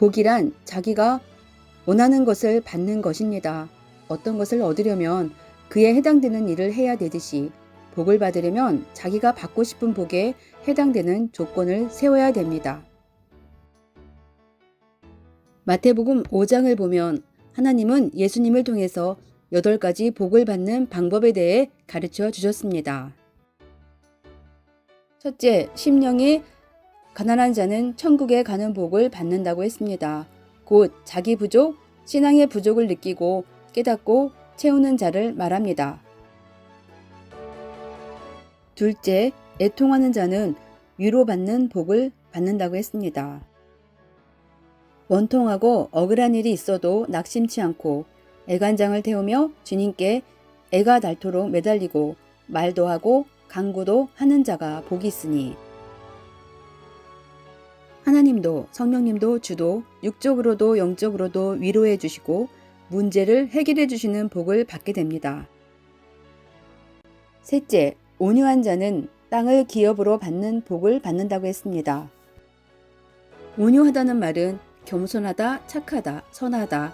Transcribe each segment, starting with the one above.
복이란 자기가 원하는 것을 받는 것입니다. 어떤 것을 얻으려면 그에 해당되는 일을 해야 되듯이 복을 받으려면 자기가 받고 싶은 복에 해당되는 조건을 세워야 됩니다. 마태복음 5장을 보면 하나님은 예수님을 통해서 여덟 가지 복을 받는 방법에 대해 가르쳐 주셨습니다. 첫째, 심령이 가난한 자는 천국에 가는 복을 받는다고 했습니다. 곧 자기 부족, 신앙의 부족을 느끼고 깨닫고 채우는 자를 말합니다. 둘째, 애통하는 자는 위로받는 복을 받는다고 했습니다. 원통하고 억울한 일이 있어도 낙심치 않고 애간장을 태우며 주님께 애가 닳도록 매달리고 말도 하고 강구도 하는 자가 복이 있으니 하나님도 성령님도 주도 육적으로도 영적으로도 위로해 주시고 문제를 해결해 주시는 복을 받게 됩니다. 셋째, 온유한 자는 땅을 기업으로 받는 복을 받는다고 했습니다. 온유하다는 말은 겸손하다, 착하다, 선하다,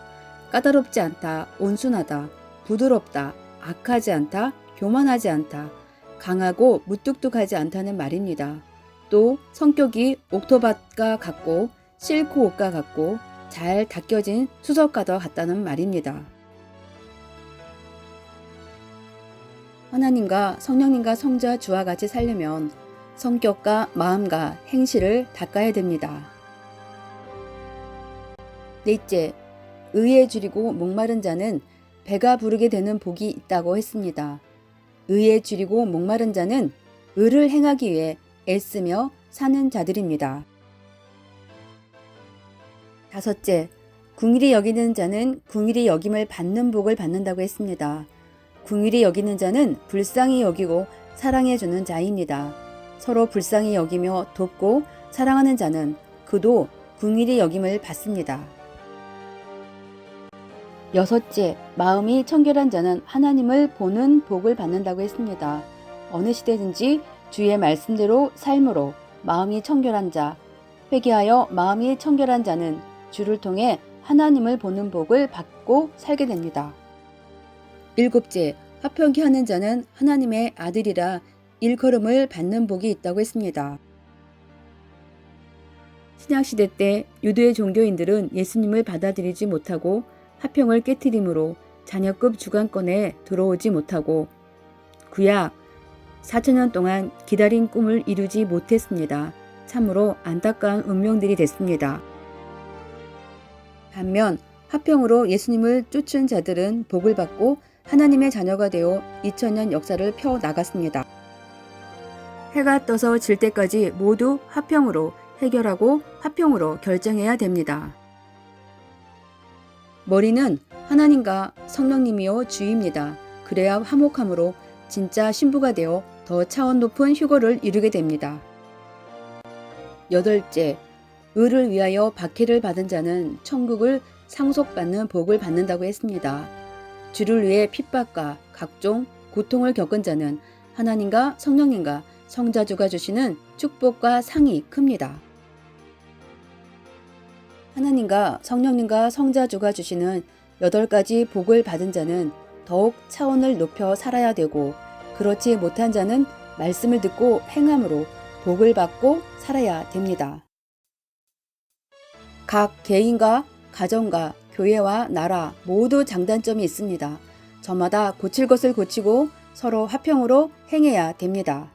까다롭지 않다, 온순하다, 부드럽다, 악하지 않다, 교만하지 않다, 강하고 무뚝뚝하지 않다는 말입니다. 또 성격이 옥토밭과 같고 실크 옷과 같고 잘 닦여진 수석과도 같다는 말입니다. 하나님과 성령님과 성자 주와 같이 살려면 성격과 마음과 행실을 닦아야 됩니다. 넷째, 의에 줄이고 목마른 자는 배가 부르게 되는 복이 있다고 했습니다. 의에 줄이고 목마른 자는 의를 행하기 위해 애쓰며 사는 자들입니다. 다섯째, 궁일이 여기는 자는 궁일이 여김을 받는 복을 받는다고 했습니다. 궁일이 여기는 자는 불쌍히 여기고 사랑해주는 자입니다. 서로 불쌍히 여기며 돕고 사랑하는 자는 그도 궁일이 여김을 받습니다. 여섯째, 마음이 청결한 자는 하나님을 보는 복을 받는다고 했습니다. 어느 시대든지 주의 말씀대로 삶으로 마음이 청결한 자, 회개하여 마음이 청결한 자는 주를 통해 하나님을 보는 복을 받고 살게 됩니다. 일곱째, 화평케 하는 자는 하나님의 아들이라 일컬음을 받는 복이 있다고 했습니다. 신약시대 때 유대의 종교인들은 예수님을 받아들이지 못하고 화평을 깨뜨림으로 자녀급 주관권에 들어오지 못하고 구약 4천년 동안 기다린 꿈을 이루지 못했습니다. 참으로 안타까운 운명들이 됐습니다. 반면 화평으로 예수님을 쫓은 자들은 복을 받고 하나님의 자녀가 되어 2000년 역사를 펴 나갔습니다. 해가 떠서 질 때까지 모두 화평으로 해결하고 화평으로 결정해야 됩니다. 머리는 하나님과 성령님이요 주입니다. 그래야 화목함으로 진짜 신부가 되어 더 차원 높은 휴거를 이루게 됩니다. 여덟째, 의를 위하여 박해를 받은 자는 천국을 상속받는 복을 받는다고 했습니다. 주를 위해 핍박과 각종 고통을 겪은 자는 하나님과 성령님과 성자주가 주시는 축복과 상이 큽니다. 하나님과 성령님과 성자주가 주시는 여덟 가지 복을 받은 자는 더욱 차원을 높여 살아야 되고 그렇지 못한 자는 말씀을 듣고 행함으로 복을 받고 살아야 됩니다. 각 개인과 가정과 교회와 나라 모두 장단점이 있습니다. 저마다 고칠 것을 고치고 서로 화평으로 행해야 됩니다.